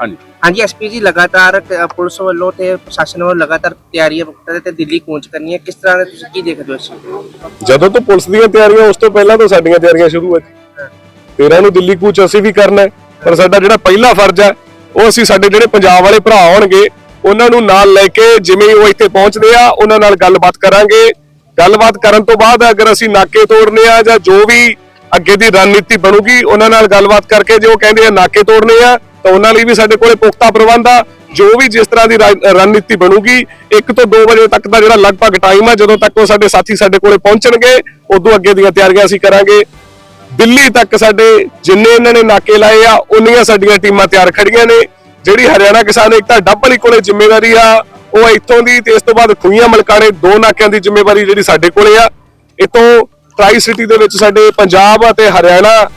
ਹਾਂਜੀ। ਹਾਂਜੀ ਐਸਪੀ ਜੀ ਲਗਾਤਾਰ ਕ- ਪੁਲਿਸ ਵੱਲੋਂ ਤੇ ਪ੍ਰਸ਼ਾਸਨ ਵੱਲੋਂ ਲਗਾਤਾਰ ਤਿਆਰੀਆਂ ਕਰਦੇ ਤੇ ਦਿੱਲੀ ਪਹੁੰਚ ਕਰਨੀ ਹੈ। ਕਿਸ ਤਰ੍ਹਾਂ ਦੇ ਤੁਸੀਂ ਕੀ ਦੇਖਦੇ ਹੋ ਇਸ ਚੀਜ਼ ਨੂੰ? ਜਦੋਂ ਤੋਂ ਪੁਲਿਸ ਦੀਆਂ ਤਿਆਰੀਆਂ ਉਸ ਤੋਂ ਪਹਿਲਾਂ ਤੋਂ ਸਾਡੀਆਂ ਤਿਆਰੀਆਂ ਸ਼ੁਰੂ ਹੋ। ਤੇਰਾਂ ਨੂੰ ਦਿੱਲੀ ਕੂਚ ਅਸੀਂ ਵੀ ਕਰਨਾ ਹੈ, ਪਰ ਸਾਡਾ ਜਿਹੜਾ ਪਹਿਲਾ ਫਰਜ਼ ਹੈ ਉਹ ਅਸੀਂ ਸਾਡੇ ਜਿਹੜੇ ਪੰਜਾਬ ਵਾਲੇ ਭਰਾ ਆਉਣਗੇ ਉਹਨਾਂ ਨੂੰ ਨਾਲ ਲੈ ਕੇ ਜਿਵੇਂ ਹੀ ਉਹ ਇੱਥੇ ਪਹੁੰਚਦੇ ਆ ਉਹਨਾਂ ਨਾਲ ਗੱਲਬਾਤ ਕਰਾਂਗੇ। ਗੱਲਬਾਤ ਕਰਨ ਤੋਂ ਬਾਅਦ ਅਗਰ ਅਸੀਂ ਨਾਕੇ ਤੋੜਨੇ ਆ ਜਾਂ ਜੋ ਵੀ ਅੱਗੇ ਦੀ ਰਣਨੀਤੀ ਬਣੂਗੀ ਉਹਨਾਂ ਨਾਲ ਗੱਲਬਾਤ ਕਰਕੇ ਜੇ ਉਹ ਕਹਿੰਦੇ ਆ ਨਾਕੇ ਤੋੜਨੇ ਆ ਤਾਂ ਉਹਨਾਂ ਲਈ ਵੀ ਸਾਡੇ ਕੋਲੇ ਪੁਖਤਾ ਪ੍ਰਬੰਧ ਆ। ਜੋ ਵੀ ਜਿਸ ਤਰ੍ਹਾਂ ਦੀ ਰਣਨੀਤੀ ਬਣੂਗੀ 1 ਤੋਂ 2 ਵਜੇ ਤੱਕ ਦਾ ਜਿਹੜਾ ਲਗਭਗ ਟਾਈਮ ਆ, ਜਦੋਂ ਤੱਕ ਉਹ ਸਾਡੇ ਸਾਥੀ ਸਾਡੇ ਕੋਲੇ ਪਹੁੰਚਣਗੇ, ਉਦੋਂ ਅੱਗੇ ਦੀਆਂ ਤਿਆਰੀਆਂ ਅਸੀਂ ਕਰਾਂਗੇ। ਦਿੱਲੀ ਤੱਕ ਸਾਡੇ ਜਿੰਨੇ ਇਹਨਾਂ ਨੇ ਨਾਕੇ ਲਾਏ ਆ, ਉਨੀਆਂ ਸਾਡੀਆਂ ਟੀਮਾਂ ਤਿਆਰ ਖੜੀਆਂ ਨੇ। ਜਿਹੜੀ ਹਰਿਆਣਾ ਕਿਸਾਨ ਏਕਤਾ ਡੱਬਲ ਹੀ ਕੋਲੇ ਜ਼ਿੰਮੇਵਾਰੀ ਆ, ਉਹ ਇੱਥੋਂ ਦੀ ਤੇ ਇਸ ਤੋਂ ਬਾਅਦ ਖੂਈਆਂ ਮਲਕਾਣੇ ਦੋ ਨਾਕਿਆਂ ਦੀ ਜ਼ਿੰਮੇਵਾਰੀ ਜਿਹੜੀ ਸਾਡੇ ਕੋਲੇ ਆ। ਇਤੋਂ ਟਰਾਈ ਸਿਟੀ ਦੇ ਵਿੱਚ ਸਾਡੇ ਪੰਜਾਬ ਅਤੇ ਹਰਿਆਣਾ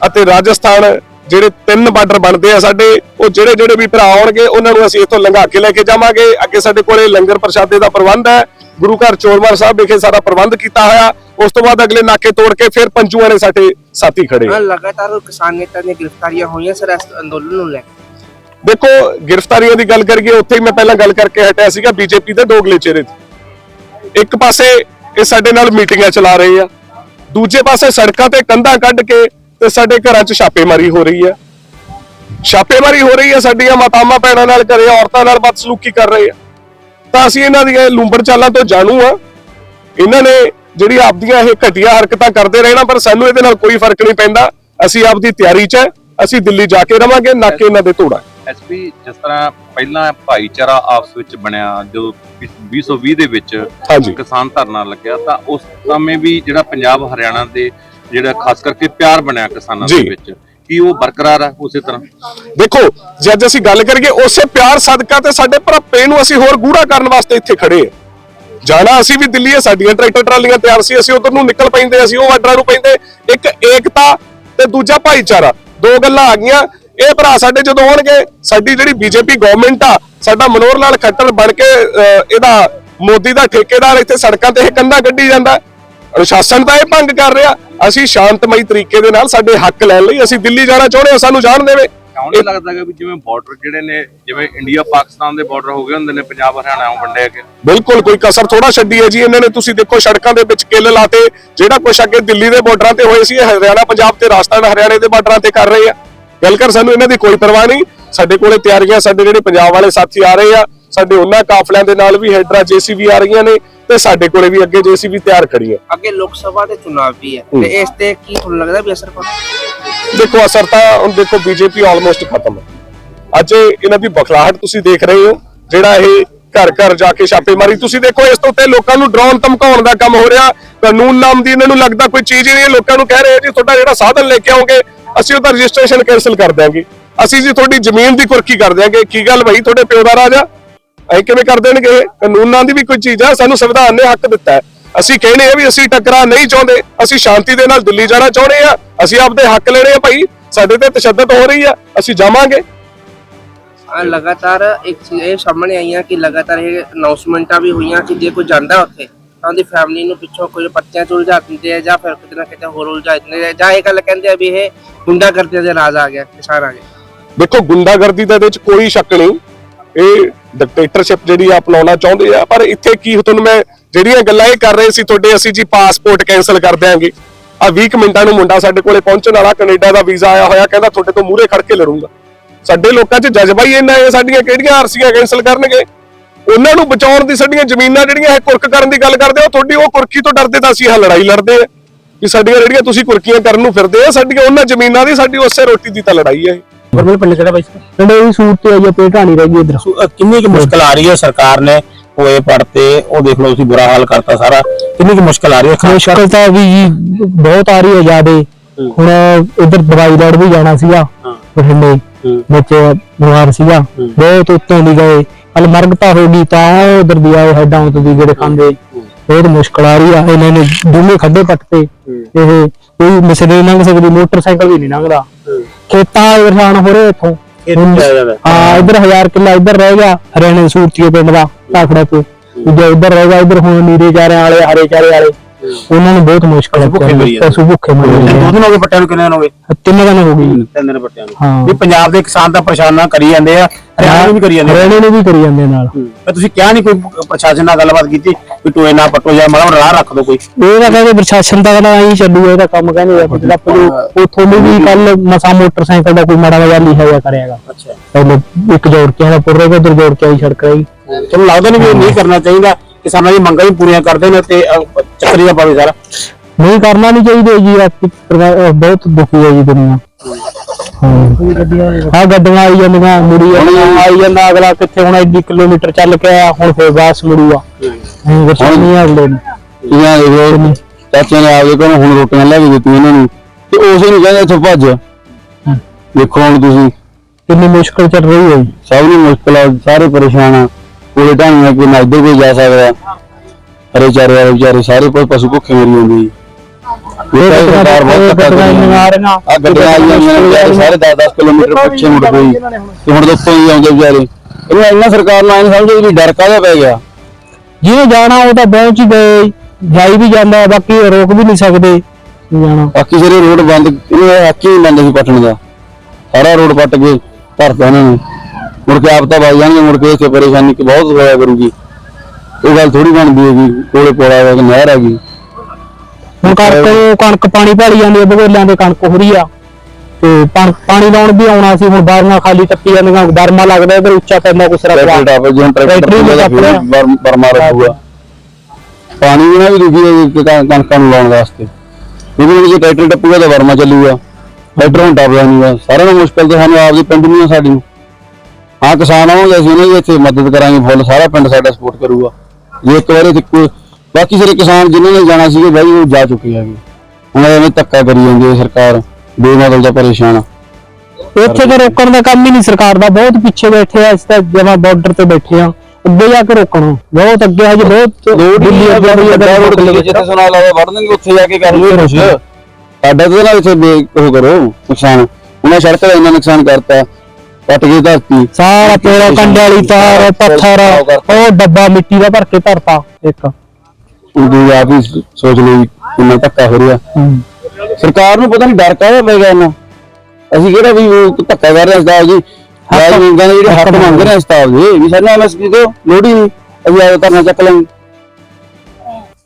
ਅਤੇ ਰਾਜਸਥਾਨ ਜਿਹੜੇ ਤਿੰਨ ਬਾਰਡਰ ਬਣਦੇ ਆ ਸਾਡੇ ਉਹ ਜਿਹੜੇ ਜਿਹੜੇ ਵੀ ਭਰਾ ਆਉਣਗੇ ਉਹਨਾਂ ਨੂੰ ਅਸੀਂ ਇੱਥੋਂ ਲੰਘਾ ਕੇ ਲੈ ਕੇ ਜਾਵਾਂਗੇ। ਅੱਗੇ ਸਾਡੇ ਕੋਲੇ ਲੰਗਰ ਪ੍ਰਸ਼ਾਦੇ ਦਾ ਪ੍ਰਬੰਧ ਹੈ। ਗੁਰੂ ਘਰ ਚੋਰਮਾਰ ਸਾਹਿਬ ਵਿਖੇ ਸਾਰਾ ਪ੍ਰਬੰਧ ਕੀਤਾ ਹੋਇਆ। ਉਸ ਤੋਂ ਬਾਅਦ ਅਗਲੇ ਨਾਕੇ ਤੋੜ ਕੇ ਫਿਰ ਪੰਜੂਆਂ ਨੇ ਸਾਡੇ ਸਾਥੀ ਖੜੇ ਲਗਾਤਾਰ ਕਿਸਾਨ ਨੇਤਾ ਦੀਆਂ ਗ੍ਰਿਫਤਾਰੀਆਂ ਹੋਈਆਂ ਸਰ ਇਸ ਅੰਦੋਲਨ ਨੂੰ ਲੈ ਕੇ। ਦੇਖੋ ਗ੍ਰਿਫਤਾਰੀਆਂ ਦੀ ਗੱਲ ਕਰੀਏ ਉੱਥੇ ਹੀ ਮੈਂ ਪਹਿਲਾਂ ਗੱਲ ਕਰਕੇ ਹਟਿਆ ਸੀਗਾ ਬੀਜੇਪੀ ਦੇ ਦੋਗਲੇ ਚਿਹਰੇ ਤੇ। ਇੱਕ ਪਾਸੇ ਇਹ ਸਾਡੇ ਨਾਲ ਮੀਟਿੰਗਾਂ ਚਲਾ ਰਹੇ ਆ ਦੂਜੇ ਪਾਸੇ ਸੜਕਾਂ ਤੇ ਕੰਧਾਂ ਕੱਢ ਕੇ ਤੇ ਸਾਡੇ ਘਰਾਂ 'ਚ ਛਾਪੇਮਾਰੀ ਹੋ ਰਹੀ ਆ ਛਾਪੇਮਾਰੀ ਹੋ ਰਹੀ ਆ ਸਾਡੀਆਂ ਮਾਤਾਵਾਂ ਭੈਣਾਂ ਨਾਲ ਘਰੇ ਔਰਤਾਂ ਨਾਲ ਬਦਸਲੂਕੀ ਕਰ ਰਹੇ ਆ ਤਾਂ ਅਸੀਂ ਇਹਨਾਂ ਦੀਆਂ ਲੂੰਬੜ ਚਾਲਾਂ ਤੋਂ ਜਾਣੂ ਆ ਇਹਨਾਂ ਨੇ ਜਿਹੜੀ ਆਪਦੀਆਂ ਇਹ ਘਟੀਆ ਹਰਕਤਾਂ ਕਰਦੇ ਰਹਿਣਾ ਪਰ ਸਾਨੂੰ ਇਹਦੇ ਨਾਲ ਕੋਈ ਫ਼ਰਕ ਨਹੀਂ ਪੈਂਦਾ। ਅਸੀਂ ਆਪਦੀ ਤਿਆਰੀ 'ਚ ਹੈ ਅਸੀਂ ਦਿੱਲੀ ਜਾ ਕੇ ਰਵਾਂਗੇ ਨਾਕੇ ਇਹਨਾਂ ਦੇ ਧੋੜਾ। ਐਸਪੀ ਜਿਸ ਤਰ੍ਹਾਂ ਪਹਿਲਾਂ ਭਾਈਚਾਰਾ ਆਪਸ ਵਿੱਚ ਬਣਿਆ ਜਦੋਂ 2020 ਦੇ ਵਿੱਚ ਕਿਸਾਨ ਧਰਨਾ ਲੱਗਿਆ ਤਾਂ ਉਸ ਸਮੇਂ ਵੀ ਜਿਹੜਾ ਪੰਜਾਬ ਹਰਿਆਣਾ ਦੇ ਜਿਹੜਾ ਖਾਸ ਕਰਕੇ ਪਿਆਰ ਬਣਿਆ ਕਿਸਾਨਾਂ ਦੇ ਜੀ। ਵਿੱਚ ਕੀ ਉਹ ਬਰਕਰਾਰ ਹੈ ਉਸੇ ਤਰ੍ਹਾਂ? ਦੇਖੋ ਜੇ ਅੱਜ ਅਸੀਂ ਗੱਲ ਕਰੀਏ ਉਸੇ ਪਿਆਰ ਸਦਕਾ ਤੇ ਸਾਡੇ ਭਰਾਪੇ ਨੂੰ ਅਸੀਂ ਹੋਰ ਗੂੜਾ ਕਰਨ ਵਾਸਤੇ ਇੱਥੇ ਖੜੇ ਆ। ਜਾਣਾ ਅਸੀਂ ਵੀ ਦਿੱਲੀ ਹੈ ਸਾਡੀਆਂ ਟਰੈਕਟਰ ਟਰਾਲੀਆਂ ਤਿਆਰ ਸੀ ਅਸੀਂ ਉਧਰ ਨੂੰ ਨਿਕਲ ਪੈਂਦੇ ਅਸੀਂ ਉਹ ਬਾਰਡਰਾਂ ਨੂੰ ਪੈਂਦੇ। ਇੱਕ ਏਕਤਾ ਤੇ ਦੂਜਾ ਭਾਈਚਾਰਾ ਦੋ ਗੱਲਾਂ ਆ ਗਈਆਂ। ਇਹ ਭਰਾ ਸਾਡੇ ਜਦੋਂ ਆਉਣਗੇ ਸਾਡੀ ਜਿਹੜੀ ਬੀਜੇਪੀ ਗਵਰਨਮੈਂਟ ਆ ਸਾਡਾ ਮਨੋਹਰ ਲਾਲ ਖੱਟਰ ਬਣ ਕੇ ਅਹ, ਇਹਦਾ ਮੋਦੀ ਦਾ ਠੇਕੇਦਾਰ ਇੱਥੇ ਸੜਕਾਂ ਤੇ ਇਹ ਕੰਧਾਂ ਕੱਢੀ ਜਾਂਦਾ। ਅਨੁਸ਼ਾਸਨ ਤਾਂ ਇਹ ਭੰਗ ਕਰ ਰਿਹਾ। ਅਸੀਂ ਸ਼ਾਂਤਮਈ ਤਰੀਕੇ ਦੇ ਨਾਲ ਸਾਡੇ ਹੱਕ ਲੈਣ ਲਈ ਅਸੀਂ ਦਿੱਲੀ ਜਾਣਾ ਚਾਹੁੰਦੇ ਹਾਂ ਸਾਨੂੰ ਜਾਣ ਦੇਵੇ। ਕਿਉਂ ਨਹੀਂ ਲੱਗਦਾ ਕਿ ਜਿਵੇਂ ਬਾਰਡਰ ਜਿਹੜੇ ਨੇ ਜਿਵੇਂ ਇੰਡੀਆ ਪਾਕਿਸਤਾਨ ਦੇ ਬਾਰਡਰ ਹੋ ਗਏ ਹੁੰਦੇ ਨੇ ਪੰਜਾਬ ਹਰਿਆਣਾ ਨੂੰ ਵੰਡੇ ਕੇ ਬਿਲਕੁਲ ਕੋਈ ਕਸਰ ਥੋੜਾ ਛੱਡੀ ਹੈ ਜੀ ਇਹਨਾਂ ਨੇ ਤੁਸੀਂ ਦੇਖੋ ਸੜਕਾਂ ਦੇ ਵਿੱਚ ਕਿੱਲ ਲਾਤੇ ਜਿਹੜਾ ਕੁਛ ਅੱਗੇ ਦਿੱਲੀ ਦੇ ਬਾਰਡਰਾਂ ਤੇ ਹੋਏ ਸੀ ਇਹ ਹਰਿਆਣਾ ਪੰਜਾਬ ਤੇ ਰਾਜਸਥਾਨ ਹਰਿਆਣੇ ਦੇ ਬਾਰਡਰਾਂ ਤੇ ਕਰ ਰਹੇ ਆ। ਗੱਲ ਕਰ ਸਾਨੂੰ ਇਹਨਾਂ ਦੀ ਕੋਈ ਪਰਵਾਹ ਨਹੀਂ। ਸਾਡੇ ਕੋਲੇ ਤਿਆਰੀਆਂ ਸਾਡੇ ਜਿਹੜੇ ਪੰਜਾਬ ਵਾਲੇ ਸਾਥੀ ਆ ਰਹੇ ਆ ਸਾਡੇ ਉਹਨਾਂ ਕਾਫਲਿਆਂ ਦੇ ਨਾਲ ਵੀ ਹੈਡਰਾ ਜੀਸੀਬੀ ਆ ਰਹੀਆਂ ਨੇ ਤੇ ਸਾਡੇ ਕੋਲੇ ਵੀ ਅੱਗੇ ਜੀਸੀਬੀ ਤਿਆਰ ਖੜੀ ਹੈ ਅੱਗੇ ਲੋਕ ਸਭਾ ਦੇ ਚੁਣਾਵ ਵੀ ਹੈ। ਤੇ ਇਸ ਤੇ ਕੀ ਤੁਹਾਨੂੰ ਲੱਗਦਾ ਵੀ ਅਸਰ ਪਊ ਦੇਖੋ ਅਸਰ ਤਾਂ ਹੁਣ ਦੇਖੋ ਬੀਜੇਪੀ ਆਲਮੋਸਟ ਖਤਮ ਹੈ। ਅੱਜ ਇਹਨਾਂ ਦੀ ਬਖਲਾਹਟ ਤੁਸੀਂ ਦੇਖ ਰਹੇ ਹੋ ਜਿਹੜਾ ਇਹ ਘਰ ਘਰ ਜਾ ਕੇ ਛਾਪੇਮਾਰੀ। ਤੁਸੀਂ ਦੇਖੋ ਇਸ ਤੋਂ ਉੱਤੇ ਲੋਕਾਂ ਨੂੰ ਡਰਾਉਣ ਧਮਕਾਉਣ ਦਾ ਕੰਮ ਹੋ ਰਿਹਾ। ਕਾਨੂੰਨ ਨਾਮ ਦੀ ਇਹਨਾਂ ਨੂੰ ਲੱਗਦਾ ਕੋਈ ਚੀਜ਼ ਹੀ ਨਹੀਂ ਹੈ। ਲੋਕਾਂ ਨੂੰ ਕਹਿ ਰਹੇ ਜੀ ਤੁਹਾਡਾ ਜਿਹੜਾ ਸਾਧਨ ਲੈ ਕੇ ਆਓਗੇ ਅਸੀਂ ਉਹਦਾ ਰਜਿਸਟ੍ਰੇਸ਼ਨ ਕੈਨਸਲ ਕਰ ਦਿਆਂਗੇ। ਅਸੀਂ ਜੀ ਤੁਹਾਡੀ ਜ਼ਮੀਨ ਦੀ ਕੁਰਕੀ ਕਰ ਦਿਆਂਗੇ। ਕੀ ਗੱਲ ਭਾਈ ਤੁਹਾਡੇ ਪਿਓ ਦਾ ਰਾਜਾ ਐ ਕਿਵੇਂ ਕਰ ਦੇਣਗੇ? ਕਾਨੂੰਨਾਂ ਦੀ ਵੀ ਕੋਈ ਚੀਜ਼ ਆ ਸਾਨੂੰ ਸੰਵਿਧਾਨ ਨੇ ਹੱਕ ਦਿੱਤਾ ਹੈ। ਅਸੀਂ ਕਹਿੰਦੇ ਆ ਵੀ ਅਸੀਂ ਟਕਰਾ ਨਹੀਂ ਚਾਹੁੰਦੇ ਅਸੀਂ ਸ਼ਾਂਤੀ ਦੇ ਨਾਲ ਦਿੱਲੀ ਜਾਣਾ ਚਾਹੁੰਦੇ ਆ। ਅਸੀਂ ਆਪਦੇ ਹੱਕ ਲੈਣੇ ਆ ਭਾਈ ਸਾਡੇ ਤੇ ਤਸ਼ੱਦਦ ਹੋ ਰਹੀ ਆ ਅਸੀਂ ਜਾਵਾਂਗੇ। ਆ ਲਗਾਤਾਰ ਇੱਕ ਚੀਜ਼ ਇਹ ਸਾਹਮਣੇ ਆਈਆਂ ਕਿ ਲਗਾਤਾਰ ਇਹ ਅਨਾਉਂਸਮੈਂਟਾਂ ਵੀ ਹੋਈਆਂ ਕਿ ਜੇ ਕੋਈ ਜਾਂਦਾ ਉੱਥੇ ਤਾਂ ਉਹਦੀ ਫੈਮਿਲੀ ਨੂੰ ਪਿੱਛੋਂ ਕੋਈ ਪੱਤਿਆਂ ਚ ਉਲਝਾ ਦਿੰਦੇ ਆ ਜਾਂ ਫਿਰ ਕਿਤੇ ਨਾ ਕਿਤੇ ਹੋਰ ਉਲਝਾ ਦਿੰਦੇ ਆ। ਜਾਂ ਇਹ ਗੱਲ ਕਹਿੰਦੇ ਆ ਵੀ ਇਹ ਗੁੰਡਾ ਕਰਦੇ ਦੇ ਰਾਜ ਆ ਗਿਆ ਕਿਸਾਨ ਆ ਗਿਆ ਦੇਖੋ ਗੁੰਡਾਗਰਦੀ ਦਾ ਇਹਦੇ ਵਿੱਚ ਕੋਈ ਸ਼ੱਕ ਨਹੀਂ। ਇਹ ਡਿਕਟੇਟਰਸ਼ਿਪ ਜਿਹੜੀ ਆ ਅਪਣਾਉਣਾ ਚਾਹੁੰਦੇ ਆ, ਪਰ ਇੱਥੇ ਕੀ ਤੁਹਾਨੂੰ ਮੈਂ ਜਿਹੜੀਆਂ ਗੱਲਾਂ ਇਹ ਕਰ ਰਹੇ ਸੀ, ਤੁਹਾਡੇ ਅਸੀਂ ਜੀ ਪਾਸਪੋਰਟ ਕੈਨਸਲ ਕਰ ਦਿਆਂਗੇ। ਆ 20 ਕੁ ਮਿੰਟਾਂ ਨੂੰ ਮੁੰਡਾ ਸਾਡੇ ਕੋਲੇ ਪਹੁੰਚਣ ਵਾਲਾ, ਕੈਨੇਡਾ ਦਾ ਵੀਜ਼ਾ ਆਇਆ ਹੋਇਆ, ਕਹਿੰਦਾ ਤੁਹਾਡੇ ਤੋਂ ਮੂਹਰੇ ਖੜ ਕੇ ਲੜੂੰਗਾ। ਸਾਡੇ ਲੋਕਾਂ 'ਚ ਜਜ਼ਬਾ ਹੀ ਇੰਨਾ ਹੈ, ਸਾਡੀਆਂ ਕਿਹੜੀਆਂ ਆਰਸੀਆਂ ਕੈਨਸਲ ਕਰਨਗੇ? ਉਹਨਾਂ ਨੂੰ ਬਚਾਉਣ ਦੀ ਸਾਡੀਆਂ ਜ਼ਮੀਨਾਂ ਜਿਹੜੀਆਂ ਇਹ ਕੁਰਕ ਕਰਨ ਦੀ ਗੱਲ ਕਰਦੇ ਹੋ ਤੁਹਾਡੀ, ਉਹ ਕੁਰਕੀ ਤੋਂ ਡਰਦੇ ਤਾਂ ਅਸੀਂ ਇਹ ਲੜਾਈ ਲੜਦੇ ਆ। ਕਿ ਸਾਡੀਆਂ ਜਿਹੜੀਆਂ ਤੁਸੀਂ ਕੁਰਕੀਆਂ ਕਰਨ ਨੂੰ ਫਿਰਦੇ ਆ, ਸਾਡੀਆਂ ਉਹਨਾਂ ਜ਼ਮੀਨਾਂ ਦੀ, ਸਾਡੀ ਉਸੇ ਰੋਟੀ ਦੀ ਤਾਂ ਲੜਾਈ ਹੈ ਗਵਰਨਮੈਂਟ ਪਿੰਡ ਕਿਹੜਾ ਬਾਈ ਪਿੰਡ ਇਹ ਸੂਟ ਤੇ ਆਈ ਪੇਟ ਹਾਨੀ ਰਹਿ ਗਈ ਇਧਰ। ਕਿੰਨੀ ਕੁ ਮੁਸ਼ਕਲ ਆ ਰਹੀ ਹੈ ਸਰਕਾਰ ਨੇ ਹੋਏ ਪੜਤੇ ਉਹ ਦੇਖ ਲਓ ਤੁਸੀਂ ਬੁਰਾ ਹਾਲ ਕਰਤਾ ਸਾਰਾ। ਕਿੰਨੀ ਕੁ ਮੁਸ਼ਕਲ ਆ ਰਹੀ ਹੈ ਮੁਸ਼ਕਲ ਤਾਂ ਵੀ ਜੀ ਬਹੁਤ ਆ ਰਹੀ ਹੈ ਜਿਆਦੇ। ਹੁਣ ਇਧਰ ਦਵਾਈ ਲੈਣ ਵੀ ਜਾਣਾ ਸੀਗਾ ਬਠਿੰਡੇ ਵਿੱਚ ਬਿਮਾਰ ਸੀਗਾ। ਬਹੁਤ ਉੱਤੋਂ ਦੀ ਗਏ। ਹਲ ਮਰਗਤਾ ਹੋ ਗਈ ਤਾਂ ਉਧਰ ਦੀ ਆਏ ਹੈਡਾਂ ਉੱਤੇ ਦੀ ਜਿਹੜੇ ਖਾਂਦੇ। ਬਹੁਤ ਮੁਸ਼ਕਲ ਆ ਰਹੀ ਆ। ਇਹਨਾਂ ਨੇ ਡੂੰਘੇ ਖੱਡੇ ਪੱਟਤੇ ਇਹ ਕੋਈ ਮਸਲੇ ਲੰਘ ਸਕਦੀ ਮੋਟਰਸਾਈਕਲ ਵੀ ਨਹੀਂ ਲੰਘਦਾ। ਖੇਤਾਂ ਦੇ ਪਰੇਸ਼ਾਨ ਹੋ ਰਹੇ ਇੱਥੋਂ। ਹਾਂ ਇਧਰ 1000 ਕਿੱਲਾ ਇਧਰ ਰਹਿ ਗਿਆ ਹਰਿਆਣੇ ਦੇ ਸੂਰਤੀਏ ਪਿੰਡ ਦਾ ਕਾਖੜਾ ਤੋਂ। ਦੂਜਾ ਇਧਰ ਰਹਿ ਗਿਆ ਇਧਰ ਹੁਣ ਨੀਰੇ ਚਾਰੇ ਵਾਲੇ ਹਰੇ ਚਾਰੇ ਵਾਲੇ। ਉਹਨਾਂ ਨੂੰ ਬਹੁਤ ਮੁਸ਼ਕਲ ਹੈ। ਭੁੱਖੇ ਮਰੀ ਜਾਂਦੇ। ਪਸ਼ੂ ਭੁੱਖੇ ਮਰ ਦੋ ਜਾਂਦੇ। ਦਿਨ ਹੋ ਗਏ ਪੱਟਿਆਂ ਨੂੰ ਕਿੰਨੇ ਦਿਨ ਹੋ ਗਏ? ਆ। ਤਿੰਨ ਦਿਨ ਹੋ ਗਏ ਤਿੰਨ ਦਿਨ ਪੱਟਿਆਂ ਨੂੰ। ਹਾਂ। ਵੀ ਪੰਜਾਬ ਦੇ ਕਿਸਾਨ ਤਾਂ ਪਰੇਸ਼ਾਨ ਕਰੀ ਜਾਂਦੇ ਆ ਹਰਿਆਣਾ ਨੂੰ ਵੀ ਕਰੀ ਜਾਂਦੇ ਆ। ਹਰਿਆਣੇ ਨੂੰ ਵੀ ਕਰੀ ਜਾਂਦੇ ਨਾਲ। ਤੁਸੀਂ ਕਿਹਾ ਨਹੀਂ ਕੋਈ ਪ੍ਰਸ਼ਾਸਨ ਨਾਲ ਗੱਲਬਾਤ ਕੀਤੀ? ਵੀ ਟੋਏ ਨਾ ਪੱਟੋ ਜਾਂ ਮਾੜਾ ਰਾਹ ਰੱਖ ਦਿਓ ਕੋਈ। ਇਹ ਤਾਂ ਕਹਿੰਦੇ ਪ੍ਰਸ਼ਾਸਨ ਦਾ ਕਹਿੰਦਾ ਐਂ ਚੱਲੂਗਾ ਇਹਦਾ ਕੰਮ ਕਹਿੰਦੇ ਆ। ਜਿਹੜਾ ਉਹ ਤੁਹਾਨੂੰ ਵੀ ਕੱਲ ਮਸਾ ਮੋਟਰਸਾਈਕਲ ਦਾ ਕੋਈ ਮਾੜਾ ਮਜਾ ਲਿਖਿਆ ਹੋਇਆ ਕਰੇਗਾ ਅੱਛਾ। ਪਹਿਲੇ ਇੱਕ ਜੋੜ ਕੇ ਆਣਾ ਪੁਰ ਉਧਰ ਜੋੜ ਕੇ ਆਈ ਸੜਕ ਰਹੀ। ਚਲੋ ਲੱਗਦਾ ਨਹੀਂ ਵੀ ਇਹ ਨਹੀਂ ਕਰਨਾ ਚਾਹੀਦਾ। ਕਿਸਾਨਾਂ ਦੀ ਮੰਗਾਂ ਵੀ ਪੂਰੀਆਂ ਕਰਦੇ ਨੇ ਤੇ ਅਹ, ਚੱਕਰੀ ਦਾ ਪਾਵੇ ਸਾਰਾ। ਨਹੀਂ ਕਰਨਾ ਨਹੀਂ ਚਾਹੀਦਾ ਜੀ ਪਰਿਵਾਰ- ਬਹੁਤ ਦੁਖੀ ਹੈ ਜੀ ਦੁਨੀਆ। ਹਾਂ। ਗੱਡੀਆਂ ਆਈ ਜਾਂਦੀਆਂ ਮੁੜੀ ਜਾਂਦੀਆਂ ਆਈ ਜਾਂਦਾ ਅਗਲਾ ਕਿੱਥੇ ਹੁਣ 1 ਕਿਲੋਮੀਟਰ ਚੱਲ ਕੇ ਆਇਆ ਹੁਣ ਫੇਰ ਵਾਪਸ ਮੁੜੂਗਾ। ਹਾਂ ਵਰਸਾਨੀ ਅਗਲੇ ਨੂੰ ਇਹਨਾਂ ਦੇ ਕੋਲ ਚਾਚੇ ਨੇ ਆਪਦੇ ਕੋਲ ਹੁਣ ਰੋਟੀਆਂ ਲੈ ਕੇ ਦਿੱਤੀਆਂ ਇਹਨਾਂ ਨੂੰ। ਤੇ ਉਸੇ ਨੂੰ ਕਹਿੰਦੇ ਇੱਥੋਂ ਭੱਜ। ਦੇਖੋ ਹੁਣ ਤੁਸੀਂ। ਕਿੰਨੀ ਮੁਸ਼ਕਲ ਚੱਲ ਰਹੀ ਹੈ ਜੀ। ਸਭ ਨੂੰ ਮੁਸ਼ਕਲ ਆ ਸਾਰੇ ਪਰੇਸ਼ਾਨ ਆ। ਕੋਲੇ ਢਾਣੀ ਆ ਕਿ ਨਾ ਇੱਧਰ ਕੋਈ ਜਾ ਸਕਦਾ। ਚਾਰੇ ਵਾਲੇ ਵਿਚਾਰੇ ਸਾਰੇ ਕੋਈ ਪਸ਼ੂ ਭੁੱਖੇ ਮਰੀ ਜਾਂਦੇ ਜੀ। ਇਹ ਤਾਂ ਸਰਕਾਰ ਬਹੁਤ ਧੱਕਾ ਕਰੀ ਜਾਂਦੀ ਆ ਆਹ ਗੱਡੀਆਂ ਆਈਆਂ ਨੇ ਵਿਚਾਰੇ ਸਾਰੇ 10-10 ਕਿਲੋਮੀਟਰ ਪਿੱਛੇ ਮੁੜ ਗਈ ਤੇ ਹੁਣ ਦੱਸੋ ਆਉਂਦੇ ਵਿਚਾਰੇ। ਇਹਨੂੰ ਇੰਨਾ ਸਰਕਾਰ ਨੂੰ ਐਂ ਨੀ ਸਮਝੋ ਵੀ ਡਰ ਕਾਹਦਾ ਪੈ ਗਿਆ। ਜਿਹਨੇ ਜਾਣਾ ਉਹ ਤਾਂ ਪਹੁੰਚ ਹੀ ਗਏ। ਜਾਈ ਵੀ ਜਾਂਦਾ ਬਾਕੀ ਰੋਕ ਵੀ ਨਹੀਂ ਸਕਦੇ। ਜਾਣਾ। ਬਾਕੀ ਜਿਹੜੇ ਰੋਡ ਬੰਦ ਇਹ ਹੱਕ ਹੀ ਬੰਦ ਸੀ ਪੱਟਣ ਦਾ। ਸਾਰਾ ਰੋਡ ਪੱਟ ਕੇ ਧਰਤਾ ਇਹਨਾਂ ਨੇ। ਮੁੜ ਕੇ ਆਪ ਤਾਂ ਵਗ ਜਾਣਗੇ ਮੁੜ ਕੇ ਇੱਥੇ ਪਰੇਸ਼ਾਨੀ ਕਿ ਬਹੁਤ ਹੋਇਆ ਕਰੂਗੀ। ਉਹ ਗੱਲ ਥੋੜੀ ਬਣਦੀ ਹੈ ਵੀ ਕੋਲੇ ਪੋੜਾ ਕਿ ਨਹਿਰ ਗਈ ਹੁਣ ਕਣਕ ਕਣਕ ਪਾਣੀ ਭਾਲੀ ਜਾਂਦੀ ਹੈ ਬਗੋਲਿਆਂ ਦੇ ਕਣਕ ਹੋ ਰਹੀ ਆ। ਤੇ ਪਾਣੀ ਲਾਉਣ ਵੀ ਆਉਣਾ ਸੀ ਹੁਣ ਬਾਰੀਆਂ ਖਾਲੀ ਟੱਪੀ ਜਾਂਦੀਆਂ ਦਰਮਾ ਲੱਗਦਾ ਇਧਰ ਉੱਚਾ ਪੈਂਦਾ ਕੁਛ ਟਰੈਕਟਰ ਰੱਖਿਆ ਟਾਪ ਜਿਵੇਂ ਟਰੈਕਟਰ ਟੱਪ। ਬਰਮਾ ਰੱਖੂਗਾ ਪਾਣੀ ਵੀ ਨਾ ਵੀ ਦੁਖੀ ਹੈ ਕਿ ਕਣ- ਕਣਕਾਂ ਨੂੰ ਲਾਉਣ ਵਾਸਤੇ। ਇਹਦੇ ਵਿੱਚ ਜੇ ਟਰੈਕਟਰ ਟੱਪੂਗਾ ਤਾਂ ਵਰਮਾ ਚੱਲੂਗਾ। ਟਰੈਕਟਰ ਹੁਣ ਟੱਪਦਾ ਨਹੀਂਗਾ ਸਾਰਿਆਂ ਨੂੰ ਮੁਸ਼ਕਲ ਤਾਂ ਸਾਨੂੰ ਆਪਦੀ ਪਿੰਡ ਨੂੰ ਆ ਸਾਡੀ ਨੂੰ। ਹਾਂ ਕਿਸਾਨ ਆਉਂਗੇ ਅਸੀਂ ਉਹਨਾਂ ਦੀ ਇੱਥੇ ਮਦਦ ਕਰਾਂਗੇ ਫੁੱਲ ਸਾਰਾ ਪਿੰਡ ਸਾਡਾ ਸਪੋਰਟ ਕਰੂਗਾ। ਜੇ ਇੱਕ ਵਾਰੀ ਤੇ ਕੋਈ ਬਾਕੀ ਸਾਰੇ ਕਿਸਾਨ ਜਿਨ੍ਹਾਂ ਨੇ ਜਾਣਾ ਸੀਗੇ ਬਾਈ ਉਹ ਜਾ ਚੁੱਕੇ ਹੈਗੇ। ਹੁਣ ਐਵੇਂ ਧੱਕਾ ਕਰੀ ਜਾਂਦੀ ਹੈ ਸਰਕਾਰ। ਬੇਮਤਲਬ ਦਾ ਪਰੇਸ਼ਾਨ ਆ। ਇੱਥੇ ਤਾਂ ਰੋਕਣ ਦਾ ਕੰਮ ਹੀ ਨਹੀਂ ਸਰਕਾਰ ਦਾ ਬਹੁਤ ਪਿੱਛੇ ਬੈਠੇ ਆ ਇਸ ਤਾਂ ਜਮਾ ਬਾਰਡਰ ਤੇ ਬੈਠੇ ਆ। ਅੱਗੇ ਜਾ ਕੇ ਰੋਕਣਾ ਬਹੁਤ ਅੱਗੇ ਹਜੇ ਬਹੁਤ ਦਿੱਲੀ ਅੱਗੇ ਵੀ ਅਗਰ ਰੋਡ ਤੇ। ਜਿੱਥੇ ਸੁਣਾ ਲਾਵੇ ਵੜ ਦੇਣਗੇ ਉੱਥੇ ਜਾ ਕੇ ਕਰਨਗੇ ਕੁਛ। ਸਾਡਾ ਤਾਂ ਨਾ ਇੱਥੇ ਬੇ ਉਹ ਕਰੋ ਨੁਕਸਾਨ। ਉਹਨਾਂ ਸੜਕ ਦਾ ਇੰਨਾ ਨੁਕਸਾਨ ਕਰਤਾ ਪੱਟ ਗਈ ਧਰਤੀ। ਸਾਰਾ ਪੇੜਾ ਕੰਡੇ ਵਾਲੀ ਤਾਰ ਪੱਥਰ ਉਹ ਡੱਬਾ ਮਿੱਟੀ ਦਾ ਭਰ ਕੇ ਧਰਤਾ ਇੱਕ। ਉਹ ਆਪ ਹੀ ਸੋਚ ਵੀ ਕਿੰਨਾ ਧੱਕਾ ਹੋ ਰਿਹਾ। ਸਰਕਾਰ ਨੂੰ ਪਤਾ ਨਹੀਂ ਡਰ ਕਾਹਦਾ ਪੈ ਗਿਆ ਇਹਨਾਂ ਅਸੀਂ ਕਿਹੜਾ ਵੀ ਉਹ ਧੱਕਾ ਕਰ ਰਹੇ ਹਾਂ ਉਸਤਾਦ ਜੀ? ਰਾਜਨੀਤਿਕਾਂ ਦੇ ਜਿਹੜੇ ਹੱਕ ਮੰਗ ਰਹੇ ਹਾਂ ਉਸਤਾਦ ਜੀ ਵੀ ਸਾਨੂੰ ਐਮਐਸਪੀ ਦਿਓ ਲੋੜ ਹੀ ਨਹੀਂ। ਅਸੀਂ ਆਇਆ ਧਰਨਾ ਚੱਕ ਲਾਂਗੇ।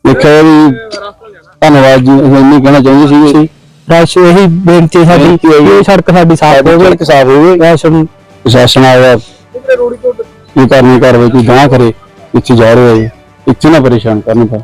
ਦੇਖਿਆ ਵੀ ਧੰਨਵਾਦ ਜੀ ਅਸੀਂ ਇੰਨੀ ਕਹਿਣਾ ਚਾਹੁੰਦੇ ਸੀਗੇ। ਰਸ਼ ਇਹੀ ਬੇਨਤੀ ਹੈ ਸਾਡੀ। ਇਹ ਸੜਕ ਸਾਡੀ ਸਾਫ਼ ਹੋਵੇ। ਸੜਕ ਸਾਫ਼ ਹੋਵੇ। ਰਸ਼ ਪ੍ਰਸ਼ਾਸਨ ਆਇਆ। ਇਹ ਕਰਨੀ ਕਾਰਵਾਈ ਕੋਈ ਗਾਂ ਕਰੇ ਇੱਥੇ ਜਾ ਰਿਹਾ ਹੈ ਇੱਥੇ ਨਾ ਪਰੇਸ਼ਾਨ ਕਰਨ ਪਾ